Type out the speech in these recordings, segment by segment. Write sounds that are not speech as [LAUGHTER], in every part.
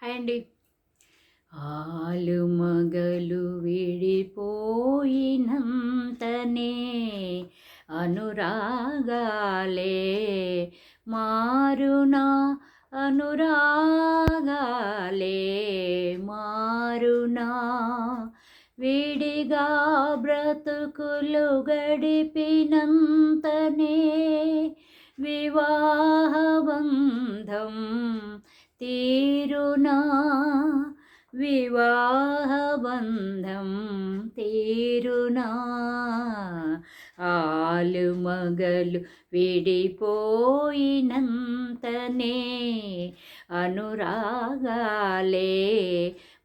Hi అండి. ఆలు మగలు విడిపోయినంతనే అనురాగాలే మారునా అనురాగాలే మారునా విడిగా బ్రతుకులు గడిపినంతనే వివాహబంధం తీరునా వివాహబంధం తీరునా ఆలు మగలు విడిపోయినంతనే అనురాగాలే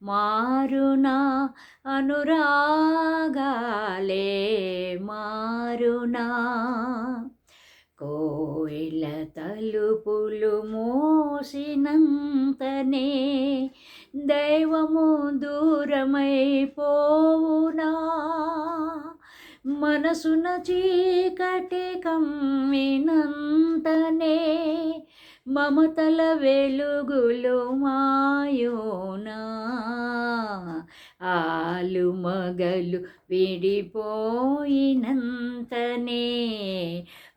మారునా అనురాగాలే మారునా కోయిల తలుపులు మోసినంతనే దైవము దూరమైపోవునా? మనసున చీకటి కమ్మినంతనే మమతల వెలుగులు మాయోనా? ఆలు మగలు విడిపోయినంతనే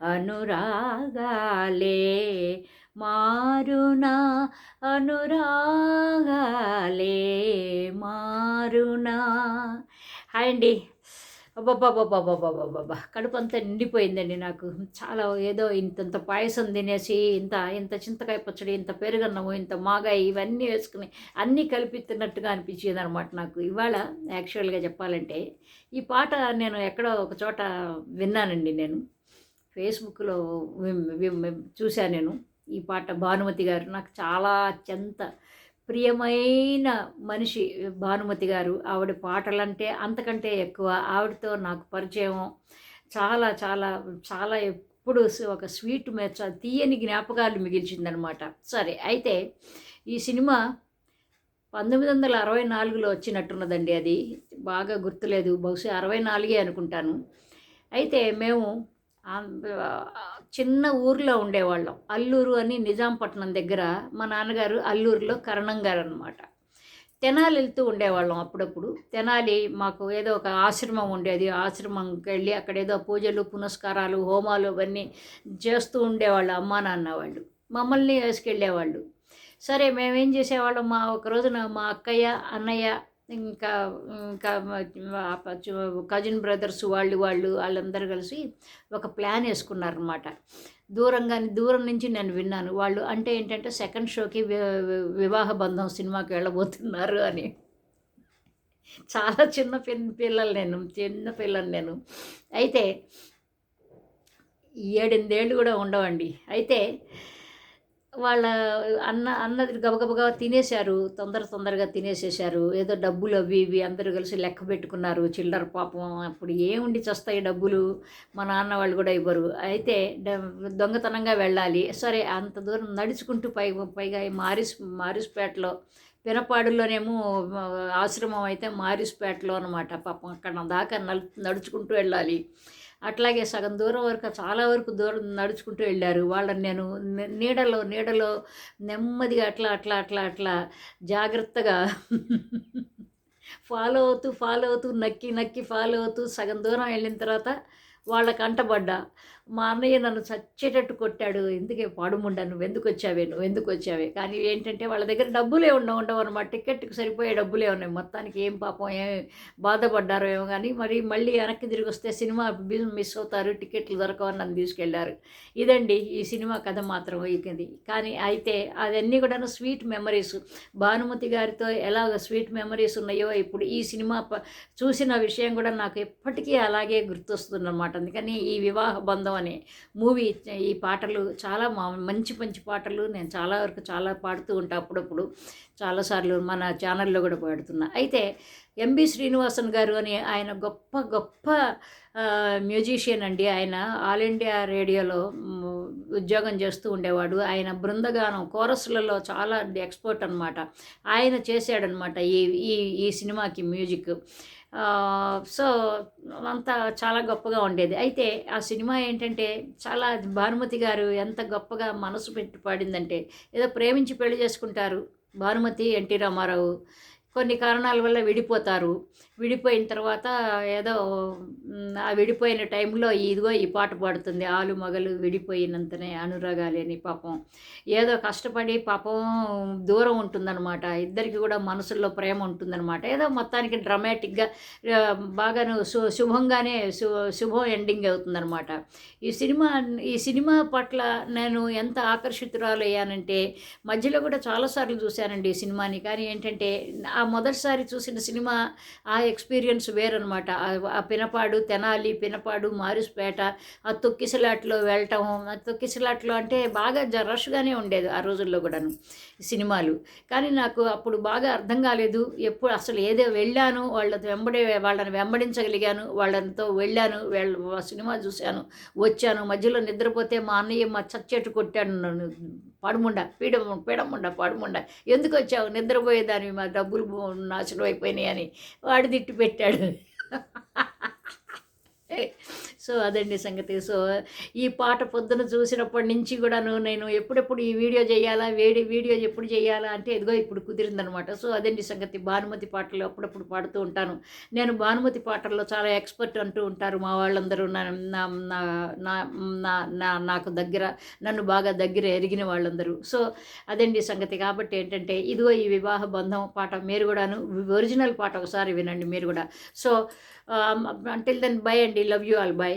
అనురాగాలే మారునా అనురాగాలే మారునా. హాయ్ అండి. అబ్బాబ్బాబ్బాబ్బాబ్బాబ్బా కడుపు అంతా నిండిపోయిందండి నాకు. చాలా ఏదో ఇంతంత పాయసం తినేసి ఇంత ఇంత చింతకాయ పచ్చడి ఇంత పెరుగన్నము ఇంత మాగాయి ఇవన్నీ వేసుకుని అన్నీ కలిపి తిన్నట్టుగా అనిపించేది అనమాట నాకు. ఇవాళ యాక్చువల్గా చెప్పాలంటే ఈ పాట నేను ఎక్కడో ఒక చోట విన్నానండి నేను. ఫేస్బుక్లో చూశాను నేను ఈ పాట భానుమతి గారు. నాకు చాలా అత్యంత ప్రియమైన మనిషి భానుమతి గారు. ఆవిడ పాటలంటే అంతకంటే ఎక్కువ ఆవిడతో నాకు పరిచయం చాలా చాలా చాలా ఎప్పుడు ఒక స్వీట్ మెచ్చ తీయని జ్ఞాపకాలు మిగిల్చిందనమాట. సరే అయితే ఈ సినిమా పంతొమ్మిది వందల అరవై నాలుగులో వచ్చినట్టున్నదండి అది. బాగా గుర్తులేదు. బహుశా అరవై నాలుగే అనుకుంటాను. అయితే మేము చిన్న ఊర్లో ఉండేవాళ్ళం. అల్లూరు అని నిజాంపట్నం దగ్గర మా నాన్నగారు అల్లూరులో కరణం గారు అనమాట తెనాలి వెళ్తూ ఉండేవాళ్ళం అప్పుడప్పుడు. తెనాలి మాకు ఏదో ఒక ఆశ్రమం ఉండేది. ఆశ్రమంకి వెళ్ళి అక్కడ ఏదో పూజలు పునస్కారాలు హోమాలు అవన్నీ చేస్తూ ఉండేవాళ్ళు అమ్మా నాన్న వాళ్ళు. మమ్మల్ని వేసుకెళ్ళేవాళ్ళు. సరే మేమేం చేసేవాళ్ళం? మా ఒక రోజున మా అక్కయ్య అన్నయ్య ఇంకా ఇంకా కజిన్ బ్రదర్స్ వాళ్ళు వాళ్ళు వాళ్ళందరూ కలిసి ఒక ప్లాన్ వేసుకున్నారనమాట దూరంగా దూరం నుంచి నేను విన్నాను. వాళ్ళు అంటే ఏంటంటే సెకండ్ షోకి వివాహ బంధం సినిమాకి వెళ్ళబోతున్నారు అని. చాలా చిన్న పిల్లలు నేను చిన్న పిల్లలు నేను. అయితే ఏడెనిమిదేళ్ళు కూడా ఉండవండి. అయితే వాళ్ళ అన్న అన్నది గబగబగా తినేశారు. తొందర తొందరగా తినేసేశారు. ఏదో డబ్బులు అవి ఇవి అందరూ కలిసి లెక్క పెట్టుకున్నారు. చిల్లర పాపం అప్పుడు ఏముండి చస్తాయి డబ్బులు? మా నాన్న వాళ్ళు కూడా ఇవ్వరు. అయితే దొంగతనంగా వెళ్ళాలి. సరే అంత దూరం నడుచుకుంటూ పై పైగా మారిస్ మారిస్పేటలో పినపాడులోనేమో ఆశ్రమం అయితే మారిస్పేటలో అనమాట పాపం అక్కడ దాకా నడుచుకుంటూ వెళ్ళాలి. అట్లాగే సగం దూరం వరకు చాలా వరకు దూరం నడుచుకుంటూ వెళ్ళారు. వాళ్ళని నేను నీడలో నీడలో నెమ్మదిగా అట్లా అట్లా అట్లా అట్లా జాగ్రత్తగా [LAUGHS] ఫాలో అవుతూ ఫాలో అవుతూ నక్కి నక్కి ఫాలో అవుతూ సగం దూరం వెళ్ళిన తర్వాత వాళ్ళ అంటబడ్డా మా అన్నయ్య నన్ను చచ్చేటట్టు కొట్టాడు. ఎందుకే పాడుముండా నువ్వు ఎందుకు వచ్చావే? నువ్వు ఎందుకు వచ్చావే? కానీ ఏంటంటే వాళ్ళ దగ్గర డబ్బులే ఉండవు ఉండవు అనమాట టికెట్కి సరిపోయే డబ్బులే ఉన్నాయి. మొత్తానికి ఏం పాపం ఏం బాధపడ్డారో ఏమో కానీ మరి మళ్ళీ వెనక్కి తిరిగి వస్తే సినిమా మిస్ అవుతారు టికెట్లు దొరకవని నన్ను తీసుకెళ్ళారు. ఇదండి ఈ సినిమా కథ మాత్రం ఇది కానీ అయితే అవన్నీ కూడా స్వీట్ మెమరీస్. భానుమతి గారితో ఎలాగ స్వీట్ మెమరీస్ ఉన్నాయో ఇప్పుడు ఈ సినిమా చూసిన విషయం కూడా నాకు ఎప్పటికీ అలాగే గుర్తొస్తుందన్నమాట. అందుకని ఈ వివాహ బంధం అనే మూవీ ఈ పాటలు చాలా మంచి మంచి పాటలు నేను చాలా వరకు చాలా పాడుతూ ఉంటాను అప్పుడప్పుడు. చాలాసార్లు మన ఛానల్లో కూడా పాడుతున్నా. అయితే ఎంబి శ్రీనివాసన్ గారు అని ఆయన గొప్ప గొప్ప మ్యూజిషియన్ అండి. ఆయన ఆల్ ఇండియా రేడియోలో ఉద్యోగం చేస్తూ ఉండేవాడు. ఆయన బృందగానం కోరస్లలో చాలా ఎక్స్పర్ట్ అనమాట ఆయన చేశాడనమాట ఈ ఈ ఈ సినిమాకి మ్యూజిక్. సో అంతా చాలా గొప్పగా ఉండేది. అయితే ఆ సినిమా ఏంటంటే చాలా భానుమతి గారు ఎంత గొప్పగా మనసు పెట్టి పాడిందంటే ఏదో ప్రేమించి పెళ్ళి చేసుకుంటారు భానుమతి ఎన్టీ రామారావు కొన్ని కారణాల వల్ల విడిపోతారు. విడిపోయిన తర్వాత ఏదో ఆ విడిపోయిన టైంలో ఇదిగో ఈ పాట పాడుతుంది. ఆలు మగలు విడిపోయినంతనే అనురాగాలేని పాపం. ఏదో కష్టపడి పాపం దూరం ఉంటుందన్నమాట. ఇద్దరికి కూడా మనసుల్లో ప్రేమ ఉంటుందన్నమాట. ఏదో మొత్తానికి డ్రమాటిక్గా బాగాను శు శుభంగానే శు శుభం ఎండింగ్ అవుతుందన్నమాట. ఈ సినిమా ఈ సినిమా పట్ల నేను ఎంత ఆకర్షితురాలయ్యానంటే మధ్యలో కూడా చాలాసార్లు చూశానండి ఈ సినిమాని. కానీ ఏంటంటే ఆ మొదటిసారి చూసిన సినిమా ఆ ఎక్స్పీరియన్స్ వేరనమాట ఆ పినపాడు తెనాలి పినపాడు మారుస్పేట ఆ తొక్కిసలాట్లో వెళ్ళటం ఆ తొక్కిసలాట్లో అంటే బాగా రష్గానే ఉండేది ఆ రోజుల్లో కూడాను సినిమాలు. కానీ నాకు అప్పుడు బాగా అర్థం కాలేదు. ఎప్పుడు అసలు ఏదో వెళ్ళాను వాళ్ళతో వెంబడి వాళ్ళని వెంబడించగలిగాను వాళ్ళతో వెళ్ళాను వాళ్ళ సినిమా చూశాను వచ్చాను మధ్యలో నిద్రపోతే మా అన్నయ్య మా చచ్చేటు కొట్టాడు నన్ను. పడుముండ పీడ పీడముండ పడుముండ. ఎందుకు వచ్చావు? నిద్రపోయేదాన్ని మా డబ్బులు నాశనం అయిపోయినాయి అని. వాడు తిట్టి పెట్టాడు. సో అదండి సంగతి. సో ఈ పాట పొద్దున చూసినప్పటి నుంచి కూడాను నేను ఎప్పుడెప్పుడు ఈ వీడియో చేయాలా వేడి వీడియో ఎప్పుడు చేయాలా అంటే ఎదుగో ఇప్పుడు కుదిరిందనమాట. సో అదండి సంగతి. భానుమతి పాటలు అప్పుడప్పుడు పాడుతూ ఉంటాను. నేను భానుమతి పాటల్లో చాలా ఎక్స్పర్ట్ అంటూ ఉంటారు మా వాళ్ళందరూ. నా నా నా నా- నా- నా నాకు దగ్గర నన్ను బాగా దగ్గర ఎరిగిన వాళ్ళందరూ. సో అదండి సంగతి. కాబట్టి ఏంటంటే ఇదిగో ఈ వివాహ బంధం పాట మీరు కూడాను ఒరిజినల్ పాట ఒకసారి వినండి మీరు కూడా. సో అంటిల్ దెన్ బై అండి. Love you all bye